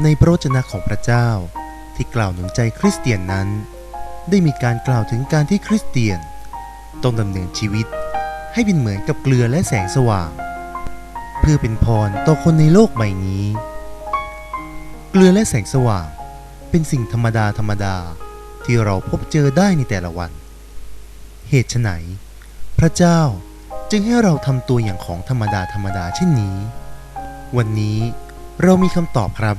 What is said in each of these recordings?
ในพระวจนะของพระเจ้า ที่กล่าวหนุนใจคริสเตียนนั้น ได้มีการกล่าวถึงการที่คริสเตียน ต้องดำเนินชีวิตให้เป็นเหมือนกับเกลือและแสงสว่าง เพื่อเป็นพรต่อคนในโลกใบนี้ เกลือและแสงสว่างเป็นสิ่งธรรมดาธรรมดาที่เราพบเจอได้ในแต่ละวัน เหตุไฉนพระเจ้าจึงให้เราทำตัวอย่างของธรรมดาธรรมดาเช่นนี้ วันนี้เรามีคำตอบครับ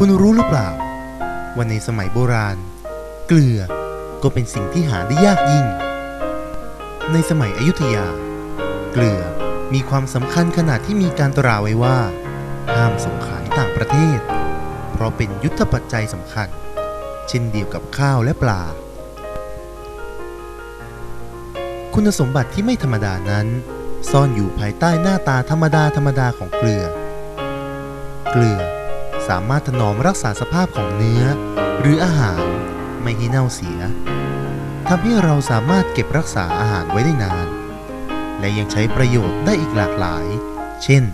คุณรู้หรือเปล่า ว่าในสมัยโบราณ เกลือก็เป็นสิ่งที่หาได้ยากยิ่ง ในสมัยอยุธยา เกลือมีความสำคัญขนาดที่มีการตราไว้ว่า ห้ามส่งขายต่างประเทศ เพราะเป็นยุทธปัจจัยสำคัญ เช่นเดียวกับข้าวและปลา คุณสมบัติที่ไม่ธรรมดานั้น ซ่อนอยู่ภายใต้หน้าตาธรรมดาธรรมดาของเกลือ เกลือ สามารถถนอมรักษาสภาพของเนื้อ หรืออาหารไม่ให้เน่าเสียทำให้เราสามารถเก็บรักษาอาหารไว้ได้นาน และยังใช้ประโยชน์ได้อีกหลากหลาย เช่น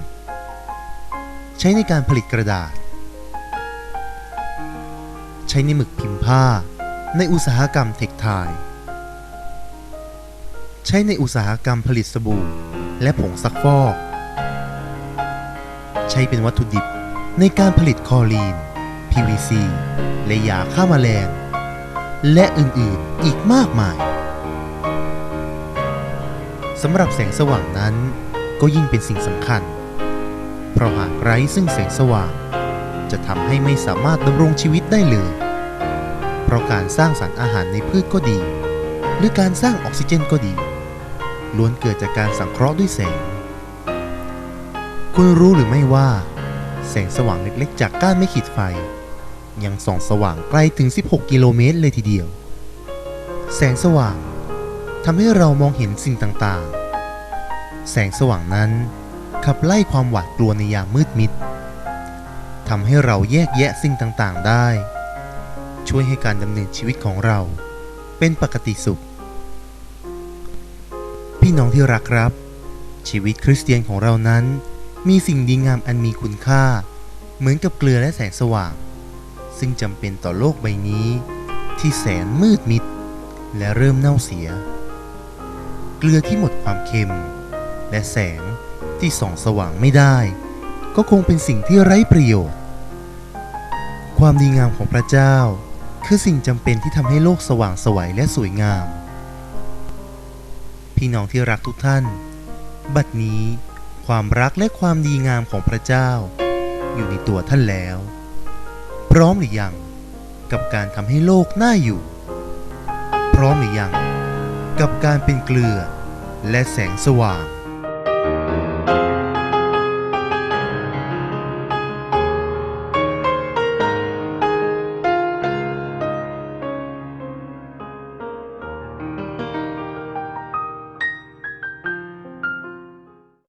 ใช้ในการผลิตกระดาษ ใช้ในหมึกพิมพ์ผ้า ในอุตสาหกรรมเทคไทยใช้ในอุตสาหกรรมผลิตสบู่ และผงซักฟอก ใช้เป็นวัตถุดิบ ในการผลิตคอรีน PVC และยาฆ่าแมลง และอื่นๆอีกมากมายสำหรับแสงสว่างนั้นก็ยิ่งเป็นสิ่งสำคัญ เพราะหากไร้ซึ่งแสงสว่าง จะทำให้ไม่สามารถดำรงชีวิตได้เลย เพราะการสร้างสรรอาหารในพืชก็ดี หรือการสร้างออกซิเจนก็ดี ล้วนเกิดจากการสังเคราะห์ด้วยแสง คุณรู้หรือไม่ว่า แสงสว่างเล็กๆ จากก้านไม่ขีดไฟ ยังส่องสว่างไกลถึง 16 กิโลเมตรเลยทีเดียว แสงสว่างทำให้เรามองเห็นสิ่งต่างๆ แสงสว่างนั้นขับไล่ความหวาดกลัวในยามมืดมิดทำให้เราแยกแยะสิ่งต่างๆได้ ช่วยให้การดำเนินชีวิตของเรา เป็นปกติสุข พี่น้องที่รักครับ ชีวิตคริสเตียนของเรานั้น มีสิ่งดีงามอันมีคุณค่า เหมือนกับเกลือและแสงสว่าง ซึ่งจำเป็นต่อโลกใบนี้ ที่แสนมืดมิด และเริ่มเน่าเสีย เกลือที่หมดความเค็ม และแสงที่ส่องสว่างไม่ได้ ก็คงเป็นสิ่งที่ไร้ประโยชน์ ความดีงามของพระเจ้า คือสิ่งจำเป็นที่ทำให้โลกสว่างไสวัยและสวยงาม พี่น้องที่รักทุกท่าน บัดนี้ ความรักและความดีงามของพระเจ้า อยู่ในตัวท่านแล้ว พร้อมหรือยังกับการทำให้โลกน่าอยู่ พร้อมหรือยังกับการเป็นเกลือและแสงสว่าง